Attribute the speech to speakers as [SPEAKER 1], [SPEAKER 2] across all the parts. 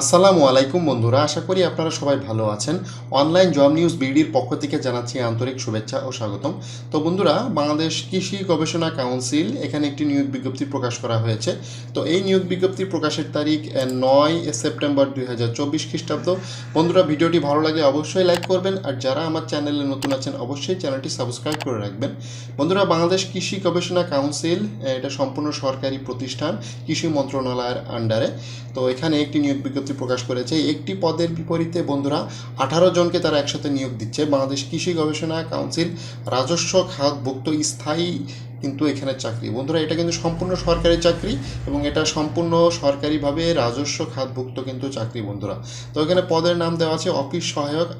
[SPEAKER 1] আসসালামু আলাইকুম বন্ধুরা, আশা করি আপনারা সবাই ভালো আছেন। অনলাইন জব নিউজ বিডির পক্ষ থেকে জানাচ্ছি আন্তরিক শুভেচ্ছা ও স্বাগতম। তো বন্ধুরা, বাংলাদেশ কৃষি গবেষণা কাউন্সিল এখানে একটি নিয়োগ বিজ্ঞপ্তি প্রকাশ করা হয়েছে। তো এই নিয়োগ বিজ্ঞপ্তি প্রকাশের তারিখ নয় সেপ্টেম্বর দুই হাজার চব্বিশ খ্রিস্টাব্দ। বন্ধুরা, ভিডিওটি ভালো লাগে অবশ্যই লাইক করবেন আর যারা আমার চ্যানেলে নতুন আছেন, অবশ্যই চ্যানেলটি সাবস্ক্রাইব করে রাখবেন। বন্ধুরা, বাংলাদেশ কৃষি গবেষণা কাউন্সিল এটা সম্পূর্ণ সরকারি প্রতিষ্ঠান কৃষি মন্ত্রণালয়ের আন্ডারে। তো এখানে একটি নিয়োগ বিজ্ঞপ্তি প্রকাশ করেছে, একটি পদের বিপরীতে বন্ধুরা আঠারো জনকে তারা একসাথে নিয়োগ দিচ্ছে। বাংলাদেশ কৃষি গবেষণা কাউন্সিল রাজস্ব খাতভুক্ত স্থায়ী কিন্তু এখানে চাকরি। বন্ধুরা, এটা কিন্তু সম্পূর্ণ সরকারি চাকরি এবং এটা সম্পূর্ণ সরকারিভাবে রাজস্ব খাতভুক্ত কিন্তু চাকরি বন্ধুরা। তো এখানে পদের নাম দেওয়া আছে, অফিস সহায়ক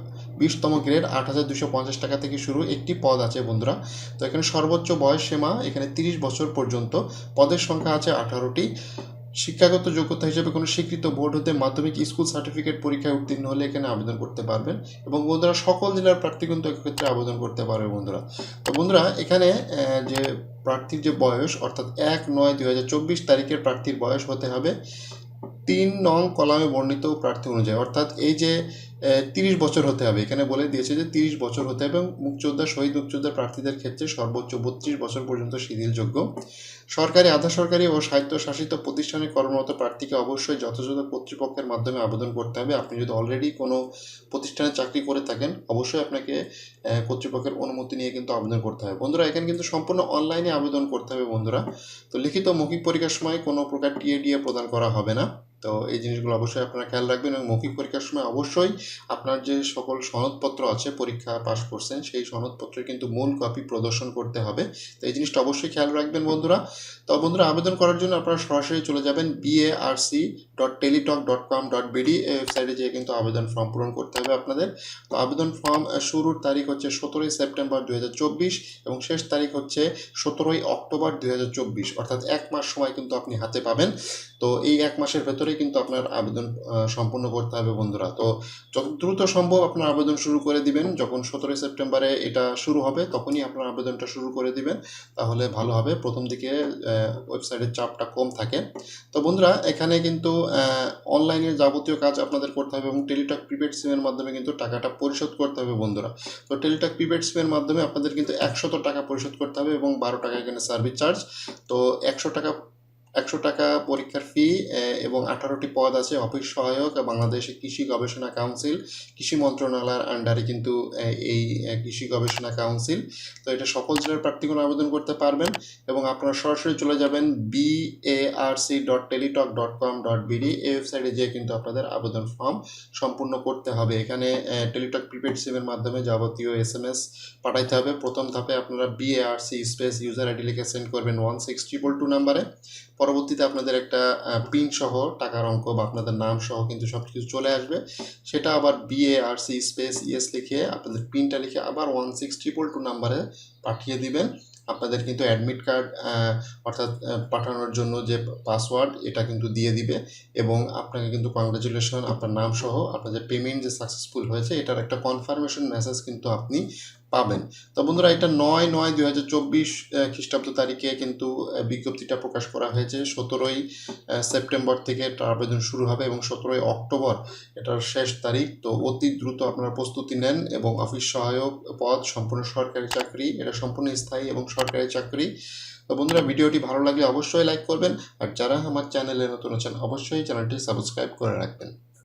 [SPEAKER 1] বিশতম গ্রেড, আট হাজার দুশো পঞ্চাশ টাকা থেকে শুরু একটি পদ আছে বন্ধুরা। তো এখানে সর্বোচ্চ বয়স সীমা এখানে তিরিশ বছর পর্যন্ত। পদের সংখ্যা আছে আঠারোটি। শিক্ষাগত যোগ্যতা হিসেবে কোনো স্বীকৃত বোর্ড হতে মাধ্যমিক স্কুল সার্টিফিকেট পরীক্ষায় উত্তীর্ণ হলে এখানে আবেদন করতে পারবেন। এবং বন্ধুরা, সকল জেলার প্রার্থী কিন্তু এক্ষেত্রে আবেদন করতে পারবে বন্ধুরা। তো বন্ধুরা, এখানে যে প্রার্থীর যে বয়স, অর্থাৎ এক নয় দুই হাজার চব্বিশ তারিখের প্রার্থীর বয়স হতে হবে। তিন নং কলামে বর্ণিত প্রার্থী অনুযায়ী। অর্থাৎ এই যে তিরিশ বছর হতে হবে। এখানে বলে দিয়েছে যে তিরিশ বছর হতে হবে এবং মুক্তিযোদ্ধা শহীদ মুক্তিযোদ্ধা প্রার্থীদের ক্ষেত্রে সর্বোচ্চ বত্রিশ বছর পর্যন্ত শিথিলযোগ্য। সরকারি আধা সরকারি ও স্বায়ত্তশাসিত প্রতিষ্ঠানে কর্মরত প্রার্থীকে অবশ্যই যথাযথ কর্তৃপক্ষের মাধ্যমে আবেদন করতে হবে। আপনি যদি অলরেডি কোনো প্রতিষ্ঠানে চাকরি করে থাকেন, অবশ্যই আপনাকে কর্তৃপক্ষের অনুমতি নিয়ে কিন্তু আবেদন করতে হবে। বন্ধুরা, এখানে কিন্তু সম্পূর্ণ অনলাইনে আবেদন করতে হবে বন্ধুরা। তো লিখিত মৌখিক পরীক্ষার সময় কোনো প্রকার টিএডিএ প্রদান করা হবে না। তো এই জিনিসগুলো অবশ্যই আপনারা খেয়াল রাখবেন এবং মৌখিক পরীক্ষার সময় অবশ্যই আপনার যে সকল সনদপত্র আছে, পরীক্ষা পাশ করছেন, সেই সনদপত্রের কিন্তু মূল কপি প্রদর্শন করতে হবে। তো এই জিনিসটা অবশ্যই খেয়াল রাখবেন বন্ধুরা। তো বন্ধুরা, আবেদন করার জন্য আপনারা সরাসরি চলে যাবেন BARC dot Teletalk dot com dot BD ওয়েবসাইটে যেয়ে কিন্তু আবেদন ফর্ম পূরণ করতে হবে আপনাদের। তো আবেদন ফর্ম শুরুর তারিখ হচ্ছে সতেরোই সেপ্টেম্বর দুই হাজার চব্বিশ এবং শেষ তারিখ হচ্ছে সতেরোই অক্টোবর দুই হাজার চব্বিশ। অর্থাৎ এক মাস সময় কিন্তু আপনি হাতে পাবেন। তো এই এক মাসের ভেতরেই কিন্তু আপনার আবেদন সম্পূর্ণ করতে হবে বন্ধুরা। তো দ্রুত সম্ভব আপনার আবেদন শুরু করে দিবেন, যখন সতেরোই সেপ্টেম্বরে এটা শুরু হবে, তখনই আপনার আবেদনটা শুরু করে দিবেন, তাহলে ভালো হবে। প্রথম দিকে ওয়েবসাইটের চাপটা কম থাকে। তো বন্ধুরা, এখানে কিন্তু অনলাইনে যাবতীয় কাজ আপনাদের করতে হবে এবং টেলিটক প্রিপেড সিমের মাধ্যমে কিন্তু টাকাটা পরিশোধ করতে হবে বন্ধুরা। তো টেলিটক প্রিপেড সিমের মাধ্যমে আপনাদের কিন্তু একশত টাকা পরিশোধ করতে হবে এবং বারো টাকা এখানে সার্ভিস চার্জ তো একশো টাকা একশো টাকা পরীক্ষার ফি এবং আঠারোটি পদ আছে অফিস সহায়ক, বাংলাদেশে কৃষি গবেষণা কাউন্সিল কৃষি মন্ত্রণালয়ের আন্ডারে কিন্তু এই কৃষি গবেষণা কাউন্সিল তো এটা সকল জেলার প্রার্থীগণ আবেদন করতে পারবেন এবং আপনারা সরাসরি চলে যাবেন B A R C dot Teletalk dot com dot BD এই ওয়েবসাইটে যেয়ে কিন্তু আপনাদের আবেদন ফর্ম সম্পূর্ণ করতে হবে। এখানে টেলিটক প্রিপেড সিমের মাধ্যমে যাবতীয় এস এম এস পাঠাইতে হবে। প্রথম ধাপে আপনারা B A R C space user ID লিখে সেন্ড করবেন। ওয়ান সিক্স ট্রিপল টু নাম্বারে পরবর্তীতে আপনাদের একটা পিন সহ টাকার অঙ্ক বা আপনাদের নাম সহ কিন্তু সব কিছু চলে আসবে। সেটা আবার B A R C space ES লিখে আপনাদের পিনটা লিখে আবার ওয়ান সিক্স ট্রিপল টু নাম্বারে পাঠিয়ে দিবেন। আপনাদের কিন্তু অ্যাডমিট কার্ড অর্থাৎ পাঠানোর জন্য যে পাসওয়ার্ড এটা কিন্তু দিয়ে দিবে এবং আপনাকে কিন্তু কংগ্রাচুলেশন আপনার নাম সহ আপনার যে পেমেন্ট যে সাকসেসফুল হয়েছে এটার একটা কনফার্মেশন মেসেজ কিন্তু আপনি পাবেন। তো বন্ধুরা, এটা নয় নয় দুই হাজার চব্বিশ খ্রিস্টাব্দ তারিখে কিন্তু বিজ্ঞপ্তিটা প্রকাশ করা হয়েছে। সতেরোই সেপ্টেম্বর থেকে এটা আবেদন শুরু হবে এবং সতেরোই অক্টোবর এটার শেষ তারিখ। তো অতি দ্রুত আপনারা প্রস্তুতি নেন এবং অফিস সহায়ক পদ, সম্পূর্ণ সরকারি চাকরি, এটা সম্পূর্ণ স্থায়ী এবং সরকারি চাকরি। তো বন্ধুরা, ভিডিওটি ভালো লাগলে অবশ্যই লাইক করবেন। আর যারা আমার চ্যানেলে নতুন আছেন, অবশ্যই চ্যানেলটি সাবস্ক্রাইব করে রাখবেন।